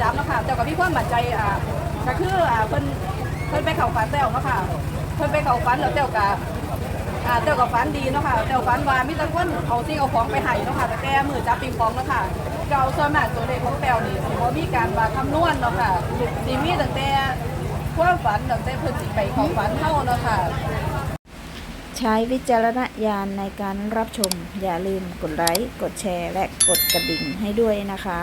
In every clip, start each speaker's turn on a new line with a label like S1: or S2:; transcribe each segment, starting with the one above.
S1: จับเนาะค่ะเจ้ากับพี่ความมั่นใจอ่าก็คืออ่าเพิ่นเพิ่นไปเข้าฝันแต้วเนาะค่ะเพิ่นไปเข้าฝันแล้วแต้วกับอ่าแต้วกับฝันดีเนาะค่ะแต้วฝันว่ามีแต่คนเอาสิ่งเอาของไปให้เนาะค่ะแต่แกมือจับปิงปองเนาะค่ะเก่าส่วนมากตัวเลขของแต้วนี่สิบ่มีการว่าคำนวณเนาะค่ะสิมีตั้งแต่ความฝันตั้งแต่เพิ่นสิไปเข้าฝันเฮาเนาะค่ะ
S2: ใช้วิจารณญาณในการรับชม อย่าลืมกดไลค์ กดแชร์ และกดกระดิ่งให้ด้วยนะคะ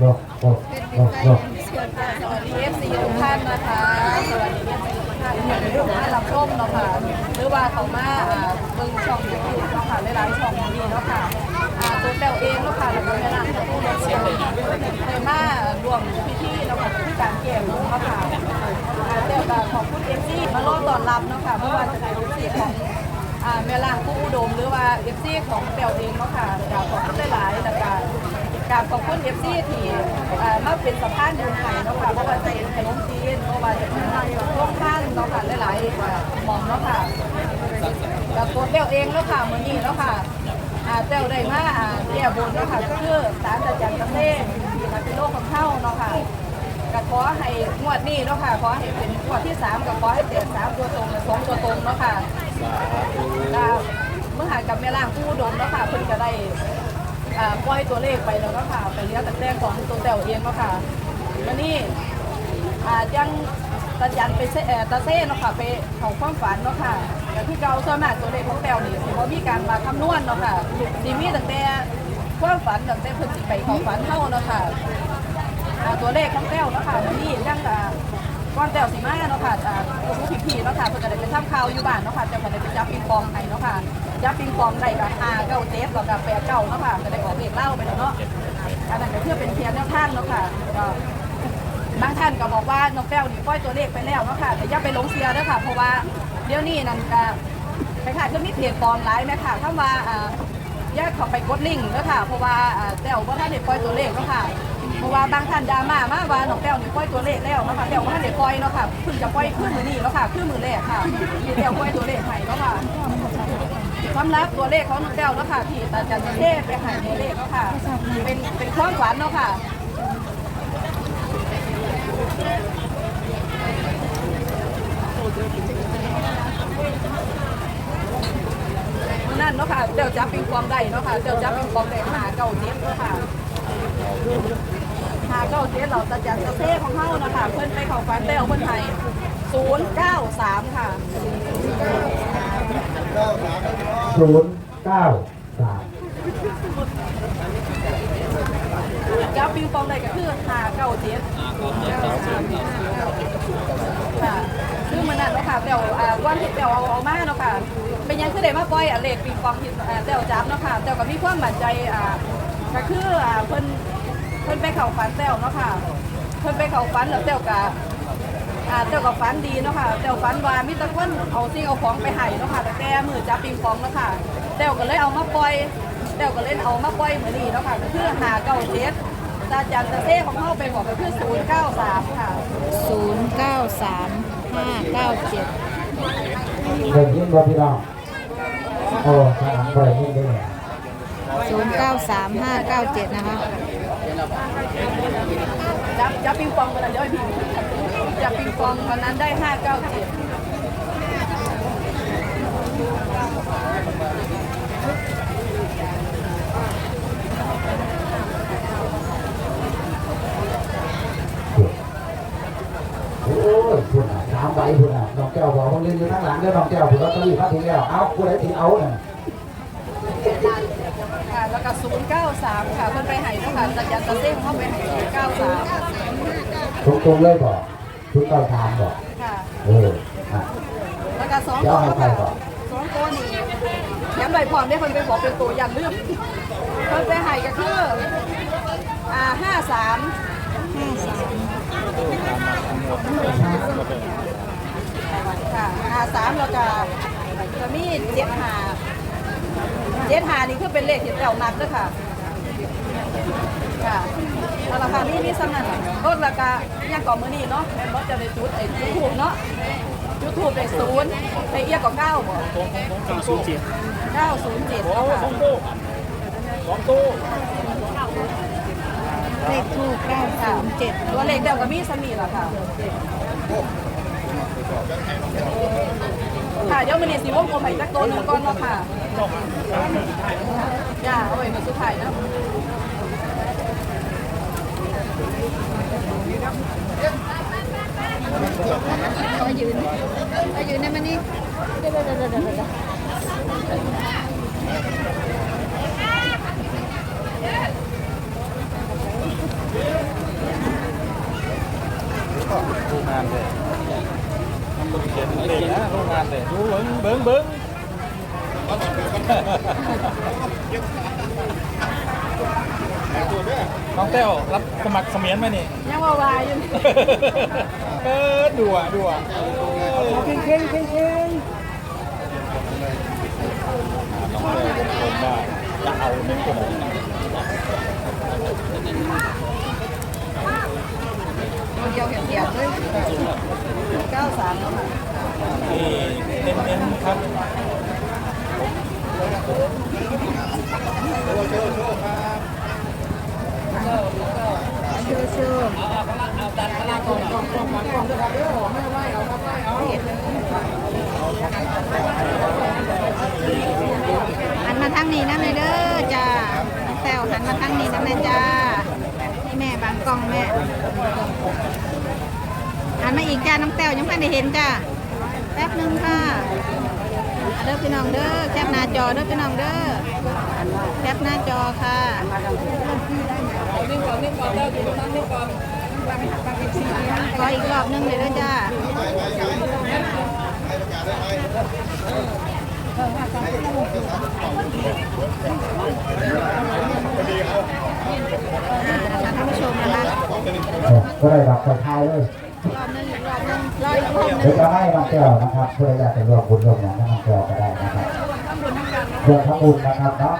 S1: หล
S3: บหลบหลบหลบ
S1: สวัสดีเอฟซีทุกท่านนะคะสวัสดีเอฟซีทุกท่านที่มารับชมเนาะค่ะหรือว่าเขามาอ่าเบิ่งช่องยูทูบเนาะค่ะหลายๆช่องนี้เนาะค่ะอ่าตัวแต้วเองเนาะค่ะแล้วก็แม่นางผู้ดำเนินได้มารวมพิธีเนาะค่ะที่การเก็บเนาะค่ะอ่าแต้วก็ขอบคุณเอฟซีมารอต้อนรับเนาะค่ะเพราะว่าจะเป็นเอฟซีของอ่าแม่ล่างผู้อุดมหรือว่าเอฟซีของแปวเองเนาะค่ะอยากขอบคุณหลายๆแต่การ การขอบคุณเอฟซีที่อ่ามาเป็นสะพานบุญไห้เนาะค่ะเพราะว่าจะเป็นขนมจีนเพราะว่าจะเป็นร่วมท่านเนาะค่ะหลายๆหมองเนาะค่ะกับตัวแปวเองเนาะค่ะมื้อนี้เนาะค่ะอ่าแต้วได้มาอ่าแก้บนเนาะค่ะก็คือสารตะจันตะเล่ที่มาเป็นโลกของเฮาเนาะค่ะก็ขอให้งวดนี้เนาะค่ะขอให้เป็นงวดที่สามก็ขอให้เปลี่ยนสามตัวตรงและสองตัวตรงเนาะค่ะเมื่อหากับแม่ล่างผู้อุดมเนาะค่ะเพิ่นก็ได้ ปล่อยตัวเลขไปแล้วเนาะค่ะไปเลี้ยงแต่แต้งของตัวแต้วเองเนาค่ะวันนี้อ่ายังตาจันไปเซตาเซ่เนาะค่ะไปเขาความฝันเนาะค่ะก็คือเกาส่วนมากตัวเลขของแต้วนี่สิบ่มีการมาคำนวณเนาะค่ะสิมีตั้งแต่ความฝันตั้งแต่เพิ่นสิไปเขาฝันเฮาเนาะค่ะตัวเลขของแต้วเนาะค่ะวันนี้ยังอ่าก้อนแต้วสีมาเนาะค่ะอ่าผู้ผีผีเนาะค่ะเพิ่นก็ได้ไปทำข่าวอยู่บ้านเนาะค่ะแต่ก็ได้ไปจับปิงปองให้เนาะค่ะ จับปิงปองได้ก็ห้าเก้าเจ็ดแล้วก็แปดเก้าเนาะค่ะก็ได้ออกเลขเล่าไปแล้วเนาะอันนั้นก็เพื่อเป็นเพียงแนวทางเนาะค่ะบางท่านก็บอกว่าน้องแต้วนี่ปล่อยตัวเลขไปแล้วเนาะค่ะแต่อย่าไปลงเสียเด้อค่ะ เพราะว่าเดี๋ยวนี้นั่นก็คล้ายๆก็มีเพจปลอมหลายแม่ค่ะถ้าว่าย่าเขาไปกดลิงก์เด้อค่ะ เพราะว่าแต้วว่าท่านได้ปล่อยตัวเลขเนาะค่ะ เพราะว่าบางท่านดราม่ามากว่าน้องแต้วนี่ปล่อยตัวเลขแล้วนาะคะแต้วว่าท่านได้ปล่อยเนาะค่ะเพิ่งจะปล่อยขึ้นมือนี้เนาะค่ะขึ้นมือแรกค่ะที่แต้วปล่อยตัวเลขให้เนาะค่ะ สำหรับตัวเลขของน้องแต้วเนาะค่ะที่ตาจันเทพไปห้ตัวเลขเนาะค่ะ เป็นเป็นความฝันเนาะค่ะนั่นเนาะค่ะเจ้าจับปิงปองได้เนาะค่ะเจ้าจับปิงปองได้หาเก้าเจ็ดเนาะค่ะหาเก้าเจ็ดเราจะจัดกาแฟของเฮานะคะเพิ่นไปเข้าฝันได้เอาเพิ่นให้ศูนย์เก้าสามค่ะ
S3: ศูนย์เก้าสาม
S1: จับปิงปองได้ก็คือหาเก้าเจ็ดค่ะคือมันนั่นเนาะค่ะเดี๋ยวอ่าวันที่เดี๋ยวเอาเอามาเนาะค่ะ เป็นยังคือได้มาปล่อยอะเลขปิงปองที่เดี๋ยวจับเนาะค่ะเดี๋ยวก็มีความมั่นใจอ่าก็คืออ่าเพิ่นเพิ่นไปเข้าฝันแต้วเนาะค่ะ เพิ่นไปเข้าฝันแล้วแต้วก็ อ่าเจ้าก็ฝันดีเนาะค่ะเจ้าฝันว่ามีแตะคนเอาสิ่งเอาของไปให้เนาะค่ะแต่แกมือจับปิงปองเนาะค่ะเจ้าก็เลยเอามาปล่อยเจ้าก็เลยเอามาปล่อยเหมือนนี้เนาะค่ะก็คือหาเก้าเจ็ดตาจันตะเซ่ของเขาไปบอกก็คือศูนย์เก้าสามค่ะ
S2: 093 597
S3: เด็กยิ่งกว่าพี่น้องโอ้ข้างหลังไปยิ่งได้เนี่ย
S2: 093 597นะคะ
S1: จับจับปิงปองวันนั้นเดี๋ยวให้พี่ จับปิงปองวันนั้นได้ห้าเก้าเจ็ด
S3: โอ้ยคุณอะสามใบคุณอะน้องแก้วบอกว่าเล่นอยู่ข้างหลังเด้อน้องแก้วคุณลอตเตอรี่พัดทิ้งแล้วเอาคุณไหนที่เอาเนี่ย
S1: ค่ะแล้วก็ศูนย์เก้าสามค่ะเพิ่นไปให้เนาะค่ะตาจันตะเซ่งเข้าไปให้ศูนย์เก้าสาม
S3: ตรงๆเลยบอก ชุดเก้าทางบอก
S1: ค่ะ
S3: เอออะ
S1: แล้วก็สอง
S3: เดี๋ยว
S1: ตัว
S3: เอาไป
S1: ค่ะ
S3: ก่อน
S1: สองตัวนี้ย้ำใบพร้อมได้คนไปบอกเป็นตัวยันลืมเพิ่นไปให้ก็คืออ่าห้าสาม
S2: 53
S1: ค่ะหาสามแล้วก็จะมีเจ็ดหาเจ็ดหานี่คือเป็นเลขที่เรามักด้วยค่ะ ค่ะ เอาละค่ะนี่มีสำนักต้นราคายังก่อนมือนี่เนาะแม่นบ่จะได้จุดไอ้ยูทูบเนาะยูทูบได้ศูนย์ไอ้เอียกก็เก้าบ่
S4: ศูนย์เจ็ด
S1: เก้าศูนย์เจ็ด
S4: โอ้
S1: ค่ะ
S4: สองตู้สองตู้
S2: เลขทูปเก้า
S1: ค่ะเจ็ดตัวเลขเดียวกับมีสมีล่ะค่ะค่ะเดี๋ยวมันนี่สีวงกลมให้จักตัวหนึ่งก่อนเนาะค่ะอย่าเอาไว้มาสุดท้ายนะ
S2: มายืนมายืนได้ไหมนี่เดี๋ยวเดี๋ยวเดี๋ยวเดี๋ยวเดี๋ยว
S4: โรงงานเลยเขียนเลยนะโรงงานเลยดูเบิ้งเบิ้งเบิ้งน้องแต้วรับสมัครเสมียนไหมนี่
S1: ยังวาวายอยู่
S4: เออดูอะดูอะเข่งเข่งเข่งเข่งน้องแต้วคนว่าจะเอาเน้น ตัว
S1: เดียวเหี่ยวๆเลยเก้าสามเนาะค่ะ
S4: นี่เน้นเน้นๆครับ
S2: เชื่อเชื่อหันมาทางนี้นะแม่เด้อจ้าแต้วหันมาทางนี้นะแม่จ้านี่แม่บางกล้องแม่ หันมาอีกจ้าน้องแต้วยังไม่ได้เห็นจ้าแป๊บนึงค่ะเด้อพี่น้องเด้อแคปหน้าจอเด้อพี่น้องเด้อแคปหน้าจอค่ะ
S1: ก่อนนิ่งก่อนเด้ออยู่ตรงนั้นนิ่งก่อน
S2: ขออีกรอบหนึงเลยนะจ้าท่านผู้ชมนะคะ
S3: ก็ได้รับประทายเลย
S2: รอบหนึงอีกรอบหนึงรออีกรอบหนึ
S3: เดี๋ยว
S2: ง
S3: จะให้น้องแก้วนะครับเพื่ออยากจะร่วมบุญร่วมงานกับน้องแก้วก็ได้นะครับเพื่อทำบุญนะครับเนาะ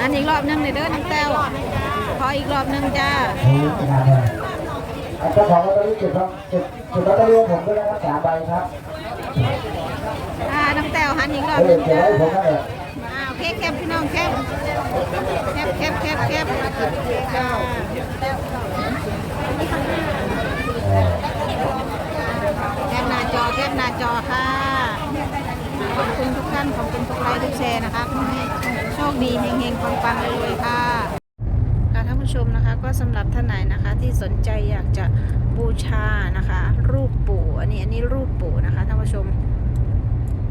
S2: อันอีกรอบหนึงเลยเด้อน้องแต้วขออีกรอบหนึงจ้า
S3: นี่งานเลยอันเจ้าของลอตเตอรี่เก็บลอตเก็บเก็บลอตเตอรี่ให้ผมด้วยนะครับสามใบครับ
S2: อ่าน้องแต้วหันอีกรอบ
S3: เอ
S2: หนึ
S3: องเก็บ
S2: จ้า
S3: ไว้ให้ผมนั่นแหละ
S2: อ่าโอเคแคบพี่น้องแคบแคบแคบแคบแคบจ้า
S3: เอ
S2: แคบหน้าจอแคบหน้าจอค่ะ ขอบคุณทุกท่านขอบคุณทุกไลค์ทุกแชร์นะคะขอให้โชคดีเฮงๆปังๆเลยๆค่ะค่ะท่านผู้ชมนะคะก็สำหรับท่านไหนนะคะที่สนใจอยากจะบูชานะคะ รูปปู่อันนี้อันนี้รูปปู่นะคะท่านผู้ชม